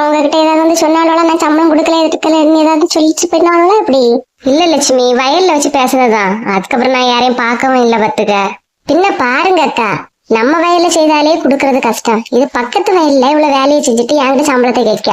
அப்புறம் உங்ககிட்ட ஏதாவது வந்து சொன்னாலும் நான் சம்பளம் கொடுக்கல எடுக்கல ஏதாவது சொல்லிச்சு போயினாலும் எப்படி? இல்ல லட்சுமி வயல்ல வச்சு பேசுனதுதான் அதுக்கப்புறம் நான் யாரையும் பார்க்கவும் இல்ல பத்துக்க பின்ன பாருங்க அக்கா நம்ம வயல்ல செய்தாலே குடுக்கறது கஷ்டம். இது பக்கத்து வயல்ல இவ்வளவு வேலையை செஞ்சுட்டு என்கிட்ட சம்பளத்தை கேட்க.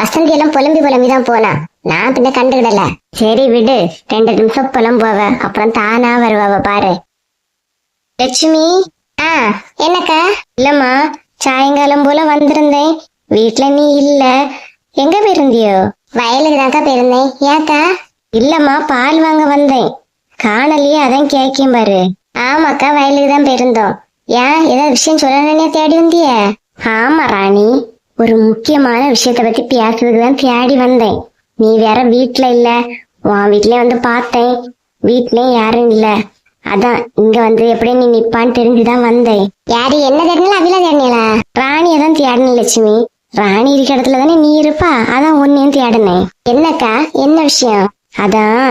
வசந்தி எல்லாம் புலம்பி புலம்பி தான் போனா. நான் பின்ன கண்டுகிடல சரி விடு ரெண்டு நிமிஷம் புலம்புவ அப்புறம் தானா வருவாவ பாரு. லட்சுமி ஆ என்னக்கா? இல்லம்மா சாயங்காலம் போல வந்துரு. வீட்ல நீ இல்ல. எங்க போயிருந்தியோ? வயலுக்கு தாக்கா போயிருந்தேன். ஏக்கா இல்லம்மா பால் வாங்க வந்தேன். காணலையே அதான் கேக்கேன் பாரு. ஆமாக்கா வயலுக்கு தான் போயிருந்தோம். ஏன்? ஏதாவது விஷயம் சொல்லணும்னே தேடி வந்திய? ஆமா ராணி. ஒரு முக்கியமான விஷயத்த பத்தி பேசுறதுக்கு தான் தேடி வந்தேன். நீ வேற வீட்ல இல்ல. உன் வீட்லயே வந்து பார்த்தேன். வீட்லயும் யாரும் இல்ல. அதான் இங்க வந்து எப்படி நீ நிப்பான்னு தெரிஞ்சுதான் வந்தேன். யாரு என்ன தேடல அவில தேடல ராணியை தான் தேடணும் லட்சுமி. ராணி இருக்க இடத்துல தானே நீ இருப்பா? அதான் உன்னையும் தேடினேன் என்னக்கா? என்ன விஷயம்? அதான்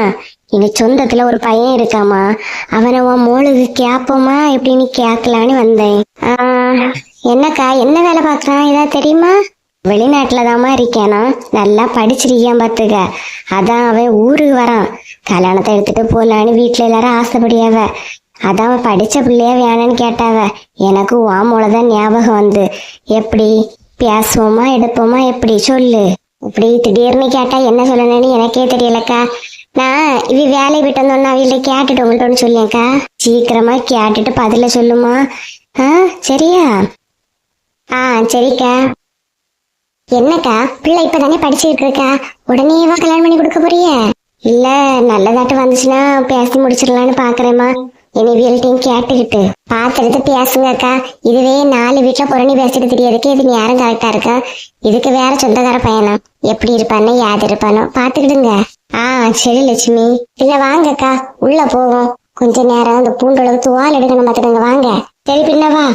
எங்க சொந்தத்துல ஒரு பையன் இருக்காமா அவனை உன் மோளுக்கு கேப்போமா? எப்படின்னு கேட்கலான்னு வந்தேன். ஆஹ், என்னக்கா? என்ன வேலை பாக்குறான் ஏதாவது தெரியுமா? வெளிநாட்டுல தாமா இருக்கேனா நல்லா படிச்சிருக்கேன் பாத்துக்க அதான் அவன் ஊருக்கு வரான். கல்யாணத்தை எடுத்துட்டு போலான்னு வீட்டுல எல்லாரும் ஆசைப்படியாவ. அதான் அவன் படிச்ச பிள்ளையா வேணும்னு கேட்டாவ. எனக்கு உன் தான் ஞாபகம் வந்து. எப்படி? பேசுவோமா எடுப்போமா எப்படி? சொல்லு. இப்படி திடீர்னு கேட்டா என்ன சொல்லணும்னு எனக்கே தெரியலக்கா. நான் இவ வேலையை விட்டு வந்தோன்னா அவள்கிட்ட கேட்டுட்டு உங்கள்ட்ட சொல்லியேக்கா சீக்கிரமா கேட்டுட்டு பதில சொல்லுமா. ஆ சரியா? ஆ சரிக்கா. என்னக்கா பிள்ளை இப்பதானே படிச்சுட்டு இருக்கா உடனேவா கல்யாணம் பண்ணி கொடுக்க போறிய? இல்ல நல்லதாட்டு வந்துச்சுன்னா பேசி முடிச்சிடலான்னு பாக்குறேம்மா. இனிவியல்ட்டையும் கேட்டுக்கிட்டு. பாத்துட்டு பேசுங்க அக்கா. இதுவே நாலு வீட்டுல புறணி பேசிட்டு தெரியறதுக்கு இது நேரம் கரெக்டா இருக்கா? இதுக்கு வேற சொந்தக்கார பையனா? எப்படி இருப்பானோ யாது இருப்பானோ? பாத்துக்கிடுங்க. ஆ சரி லட்சுமி. இல்ல வாங்க அக்கா. உள்ள போவோம். கொஞ்ச நேரம் இந்த பூண்டளவு துவால் எடுக்கணும் பாத்துக்கோங்க. வாங்க. சரி பின்னவா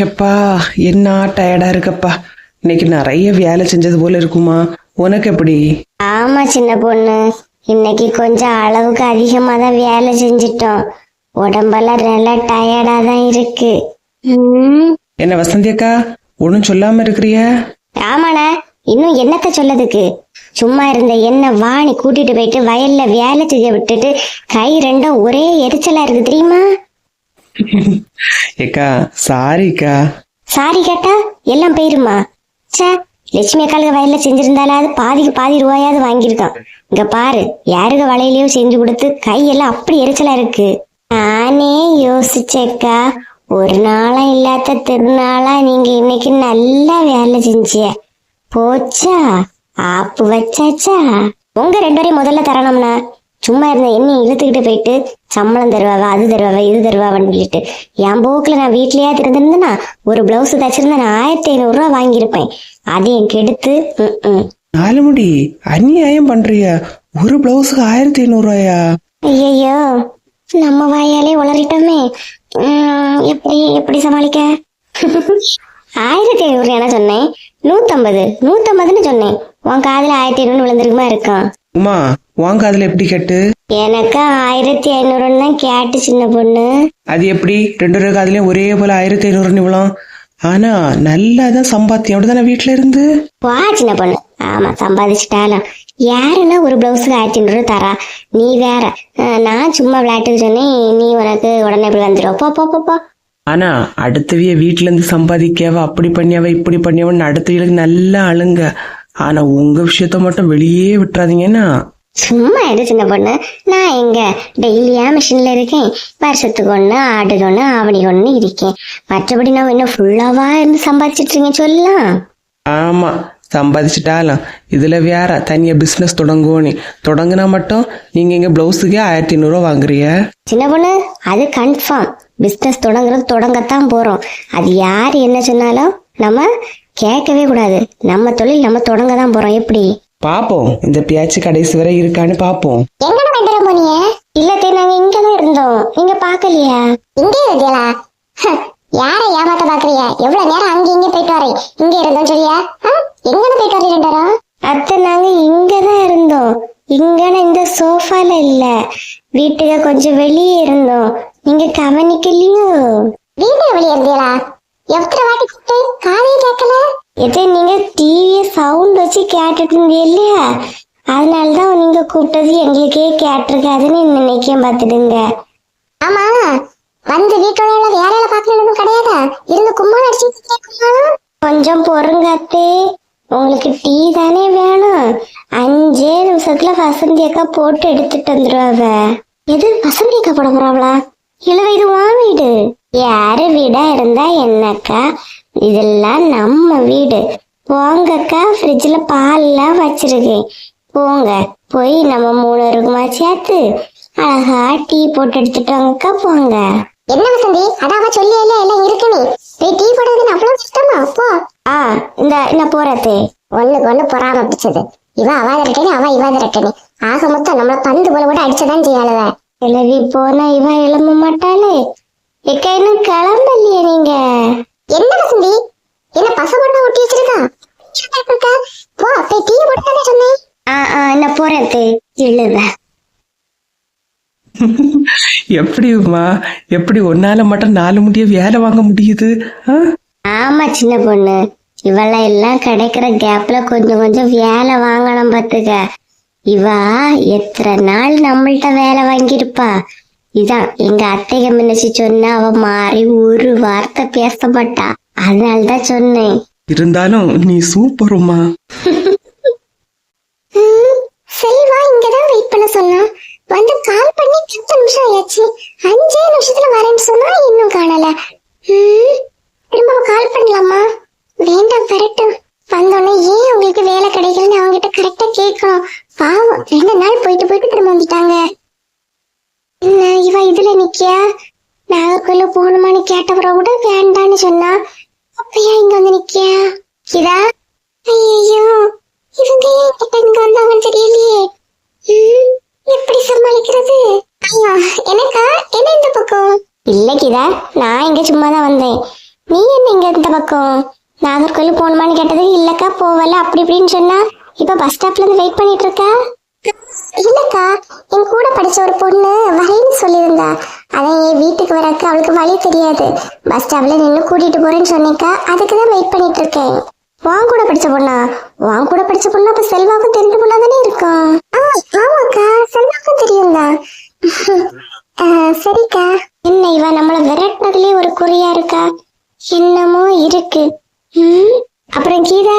எப்பா என்ன டயர்டா இருக்கப்பா? இன்னைக்கு நிறைய வேலை செஞ்சது போல இருக்குமா? உனக்கு எப்படி? ஆமா சின்ன பொண்ணு. இன்னைக்கு கொஞ்சம் அளவுக்கு அதிகமா தான் வேலை செஞ்சிட்டோம். உடம்பெல்லாம் நல்லா டயர்டா தான் இருக்கு. ம், என்ன வசந்தி அக்கா ஒன்றும் சொல்லாம இருக்கிறிய? ஆமாண்ணா இன்னும் என்னத்த சொல்லதுக்கு? சும்மா இருந்த என்ன வாணி கூட்டிட்டு போயிட்டு வயல்ல வேலை செய்ய விட்டுட்டு கை ரெண்டும் ஒரே எரிச்சலா இருக்கு தெரியுமா? ஏக்கா சாரிக்கா சாரி கேட்டா எல்லாம் போயிருமா? ச்சே லட்சுமி அக்காளுக்கு வயல்ல செஞ்சிருந்தாலாவது பாதிக்கு பாதி ரூபாயாவது வாங்கியிருக்கான். இங்க பாரு யாருக வலையிலயும் செஞ்சு கொடுத்து கையெல்லாம் அப்படி எரிச்சலா இருக்கு. நானே யோசிச்சேக்கா. ஒரு நாளா இல்லாத திருநாளா நீங்க இன்னைக்கு நல்லா வேலை செஞ்சிய போச்சா? ஆப்பு வச்சாச்சா? உங்க ரெண்டு பேரையும் முதல்ல தரணும்னா. சும்மா இருந்த என்னையும் இழுத்துக்கிட்டு போயிட்டு சம்பளம் தருவாவா அது தருவாவா இது தருவாவான்னு சொல்லிட்டு. என் போக்குல நான் வீட்லயே இருந்திருந்தேன்னா ஒரு பிளவுஸ் தச்சிருந்தா நான் ஆயிரத்தி ஐநூறு ரூபா வாங்கியிருப்பேன். அதையும் கெடுத்து ம், ம். நாலு முடி அநியாயம் பண்றிய? ஒரு பிளவுஸுக்கு ஆயிரத்தி ஐநூறுவாயா ஐயையோ. நம்ம வாயாலே உளறிட்டோமே எப்படி எப்படி சமாளிக்க? ஆயிரத்தி ஐநூறு என்ன சொன்னேன்? நூத்தம்பது. நூத்தம்பதுன்னு சொன்னேன். உன் காதுல ஆயிரத்தி ஐநூறு விழுந்திருக்குமா இருக்கும்? உமா வாங்க அதுல எப்படி கட்டு? எனக்கு ஆயிரத்தி ஐநூறுன்னு தான் கேட்டு சின்ன பொண்ணு. அது எப்படி? ரெண்டு பேரும் காதுலயும் ஒரே போல ஆயிரத்தி ஐநூறுன்னு இவ்வளோ. ஆனா நல்லாதான் சம்பாத்தியம். அப்படிதானே வீட்டுல இருந்து? வா சின்ன பொண்ணு. ஆமா சம்பாதிச்சிட்டாலும். யாருன்னா ஒரு பிளவுஸுக்கு ஆயிரத்தி ஐநூறு தரா. நீ வேற. நான் சும்மா விளையாட்டுக்கு சொன்னேன் நீ உனக்கு உடனே இப்படி வந்துடும் போ போ போ போ. ஆனா அடுத்தவிய வீட்டுல இருந்து சம்பாதிக்கவ அப்படி பண்ணியவ இப்படி பண்ணியவன் அடுத்தவங்களுக்கு நல்லா அழுங்க ஆனா உங்க விஷயத்த மட்டும் வெளியே விட்டுறாதீங்கன்னா சும்மா எடு சின்ன பொண்ணு. நான் எங்க? டெய்லியா மிஷின்ல இருக்கேன். வருஷத்துக்கு ஒண்ணு ஆடுக்கு ஒண்ணு ஆவணிக்கு ஒண்ணு இருக்கேன். மற்றபடி நான் இன்னும் ஃபுல்லாவா இருந்து சம்பாதிச்சிட்டு இருக்கேன் சொல்லலாம் ஆமா. சம்பாதிச்சிட்டாலாம் இதுல வேற தனியா பிசினஸ் தொடங்குவோன்னு. தொடங்குனா மட்டும் நீங்க இங்க பிளவுஸுக்கே ஆயிரத்தி ஐநூறுவா வாங்குறிய சின்ன பொண்ணு அது கன்ஃபார்ம் பிசினஸ் தொடங்குறது தொடங்கத்தான் போறோம். அது யார் என்ன சொன்னாலும் நம்ம கேட்கவே கூடாது. நம்ம தொழில் நம்ம தொடங்க தான் போறோம். எப்படி? பாப்போம். இந்த பேச்சு கடைசி வரை இருக்கான்னு பாப்போம். எங்க வந்துட போனீங்க? இல்ல தே நாங்க இங்கதான் இருந்தோம். நீங்க பாக்கலையா இங்கே யார ஏமாத்த பாக்குறிய எவ்வளவு நேரம் அங்க இங்க போயிட்டு வரேன் இங்க இருந்தோம் சொல்லியா எங்க போயிட்டு வரீங்க ரெண்டு பேரும்? அத்தை நாங்க இங்கதான் இருந்தோம். இங்கன இந்த சோஃபால இல்ல. வீட்டுக்கு கொஞ்சம் வெளியே இருந்தோம். நீங்க கவனிக்கலையோ? வீட்டுக்கு வெளியே இருந்தீங்களா? எத்தனை வாட்டி கூப்பிட்டு காதையும் கேட்கல? எது நீங்க டிவிய சவுண்ட் வச்சு கேட்டுட்டு இருந்தீங்க இல்லையா? அதனால தான் நீங்க கூப்பிட்டது எங்களுக்கே கேட்டிருக்காதுன்னு நினைக்கேன் பார்த்துடுங்க ஆமா வந்து வீட்டோட வேலையில பாக்கணும் கிடையாதா? இருந்து கும்மாளம் அடிச்சு கொஞ்சம் பொறுங்க அத்தே. உங்களுக்கு டீ தானே வேணும். அஞ்சே நிமிஷத்துல வசந்தி அக்கா போட்டு எடுத்துட்டு வந்துருவாங்க எது வசந்தி அக்கா போட போறாங்களா இல்ல இது வீடு. யாரு வீடா இருந்தா என்னக்கா இதெல்லாம் நம்ம வீடு. போங்கக்கா ஃப்ரிட்ஜில் பால்லாம் வச்சிருக்கேன். போங்க போய் நம்ம மூணு இருக்குமா சேர்த்து அழகா டீ போட்டு எடுத்துட்டு வாங்கக்கா போங்க. என்ன வசந்தி? அதாவ சொல்லி இல்ல எல்லாம் இருக்கு நீ போய் டீ போடுறது அவ்வளவு கஷ்டமா? போ. ஆ இந்த என்ன போறது. ஒண்ணுக்கு ஒண்ணு பொறாம பிடிச்சது. இவ அவ திரட்டனி அவ இவ திரட்டனி ஆக மொத்தம் நம்மள பந்து போல கூட அடிச்சதான் செய்யாளுவ. கிளவி போனா இவ எழும்ப மாட்டாளே. எக்கா இன்னும் கிளம்பலையே நீங்க? என்ன வசந்தி? என்ன பசங்க ஒட்டி வச்சிருக்கா? போ போய் டீ போட்டு சொன்னேன். ஆ ஆ என்ன போறது. எழுவ எப்படி உமா எப்படி ஒன்னால மட்டும் நாலு முடிய வேலை வாங்க முடியுது? ஆமா சின்ன பொண்ணு. இவள எல்லாம் கிடைக்கிற கேப்ல கொஞ்சம் கொஞ்சம் வேலை வாங்கணும் பாத்துக்க இவா எத்தனை நாள் நம்மள்ட்ட வேலை வாங்கியிருப்பா? இதான் எங்க அத்தைக முன்னசி சொன்னா அவ மாறி ஒரு வார்த்தை பேச மாட்டா. அதனாலதான் சொன்னேன். இருந்தாலும் நீ சூப்பர் உமா செல்வா இங்கதான் வெயிட் பண்ண சொன்னா வந்து கால் பண்ணி பத்து நிமிஷம் ஆயாச்சு அஞ்சே நிமிஷத்துல வரேன்னு சொன்னா இன்னும் காணல. திரும்ப கால் பண்ணலாமா? வேண்டாம் வரட்டும். வந்தோடனே ஏன் உங்களுக்கு வேலை கிடைக்கலன்னு அவங்க கிட்ட கரெக்டா கேட்கணும். பாவம் ரெண்டு நாள் போயிட்டு போயிட்டு திரும்ப வந்துட்டாங்க. என்ன இவ இதுல நிக்கியா? நாகர்கோயில போகணுமான்னு கேட்டவரை கூட வேண்டான்னு சொன்னா. அப்ப ஏன் இங்க வந்து நிக்கியா? இதா? ஐயோ இவங்க ஏன் கிட்ட இங்க வந்தாங்கன்னு தெரியலையே. எப்படி சமாளிக்கிறது? ஐயா எனக்கா? என்ன இந்த பக்கம்? இல்ல கிதா நான் இங்க சும்மா தான் வந்தேன். நீ என்ன இங்க இந்த பக்கம்? நாகர்கோயில் போகணுமான்னு கேட்டது இல்லக்கா போவல அப்படி இப்படின்னு சொன்னா இப்ப பஸ் ஸ்டாப்ல இருந்து வெயிட் பண்ணிட்டு இருக்கா இல்லக்கா என் கூட படிச்ச ஒரு பொண்ணு வரேன்னு சொல்லியிருந்தா. அதான் என் வீட்டுக்கு வரக்கு அவளுக்கு வழி தெரியாது. பஸ் ஸ்டாப்ல நின்று கூட்டிட்டு போறேன்னு சொன்னேக்கா அதுக்கு தான் வெயிட் பண்ணிட்டு இருக்கேன் வான் கூட படிச்ச பொண்ணா? வான் கூட படிச்ச பொண்ணு அப்ப செல்வாவுக்கும் தெரிஞ்ச பொண்ணா தானே இருக்கும் ஆமாக்கா செல்வாவுக்கும் தெரியும்தா. சரிக்கா. என்ன இவ நம்மள விரட்டினதுலயே ஒரு குறியா இருக்கா? என்னமோ இருக்கு. அப்புறம் கீதா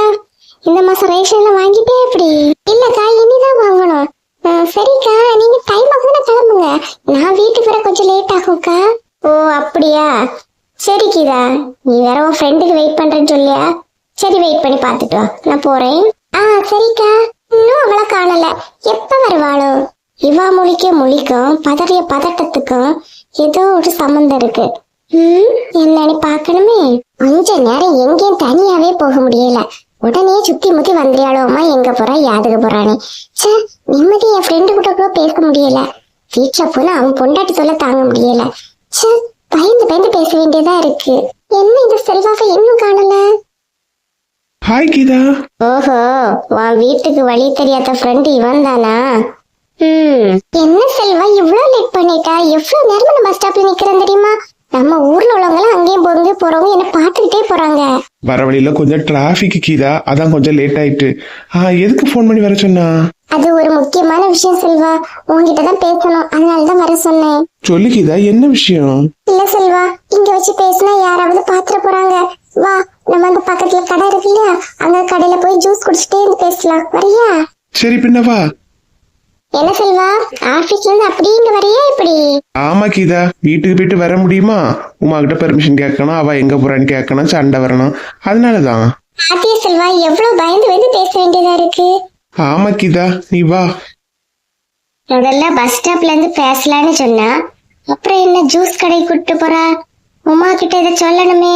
இந்த மாசம் ரேஷன்ல வாங்கிட்டே எப்படி? இல்லக்கா இனிதான் வாங்கணும். சரிக்கா நீங்க டைம் ஆகுதுன்னு கிளம்புங்க. நான் வீட்டுக்கு வர கொஞ்சம் லேட் ஆகும்க்கா. ஓ அப்படியா? சரி கீதா நீ வேற உன் ஃப்ரெண்டுக்கு வெயிட் பண்றேன்னு சொல்லியா? சரி வெயிட் பண்ணி பார்த்துட்டு வா. நான் போறேன். ஆ சரிக்கா. இன்னும் அவளை காணல. எப்ப வருவாளோ? இவா மொழிக்க மொழிக்கும் பதறிய பதட்டத்துக்கும் ஏதோ ஒரு சம்மந்தம் இருக்கு. என்னன்னு பார்க்கணுமே? கொஞ்ச நேரம் எங்கேயும் தனியாவே போக முடியல. உடனே சுத்தி முத்தி வந்துறியாளோமா எங்க போறா யாதுக்கு போறானே ச்சே நிம்மதி என் ஃப்ரெண்டு கூட கூட பேச முடியல. வீட்டுல போனா அவன் பொண்டாட்டி சொல்ல தாங்க முடியல. ச்சே பயந்து பயந்து பேச வேண்டியதா இருக்கு. என்ன இந்த செல்வாவை இன்னும் காணல? ஹாய் கீதா ஓஹோ உன் வீட்டுக்கு வழி தெரியாத ஃப்ரெண்டு இவன் தானா? என்ன செல்வா இவ்ளோ லேட் பண்ணிட்டா? எவ்வளவு நேரம் நான் பஸ் ஸ்டாப்ல நிக்கிறேன் தெரியுமா? நம்ம ஊர்ல உள்ளவங்க அங்கேயும் போங்க போறவங்க என்ன பார்த்துக்கிட்டே போறாங்க. வர வழியில கொஞ்சம் டிராஃபிக் கீதா. அதான் கொஞ்சம் லேட் ஆயிட்டு. ஆ எதுக்கு ஃபோன் பண்ணி வர சொன்னா? அது ஒரு முக்கியமான விஷயம் செல்வா. உன்கிட்ட தான் பேசணும். அதனால தான் வர சொன்னேன். சொல்லு கீதா என்ன விஷயம்? இல்ல செல்வா இங்க வச்சு பேசினா யாராவது பாத்துட போறாங்க. வா நம்ம அந்த பக்கத்துல கடை இருக்கு இல்லையா அந்த கடையில போய் ஜூஸ் குடிச்சிட்டே இருந்து பேசலாம். வரியா? சரி பின்ன வா. என்ன செல்வா ஆபீஸ்ல இருந்து அப்படியே இங்க வரியா இப்படி? ஆமா கீதா. வீட்டுக்கு போயிட்டு வர முடியுமா? உமா கிட்ட பெர்மிஷன் கேட்கணும் அவ எங்க போறான்னு கேட்கணும் சண்டை வரணும். அதனாலதான். பாத்தியா செல்வா எவ்வளவு பயந்து பயந்து பேச வேண்டியதா இருக்கு? ஆமா கீதா. நீ வா. முதல்ல பஸ் ஸ்டாப்ல இருந்து பேசலான்னு சொன்னா அப்புறம் என்ன ஜூஸ் கடை கூட்டு போறா? உமா கிட்ட இதை சொல்லணுமே.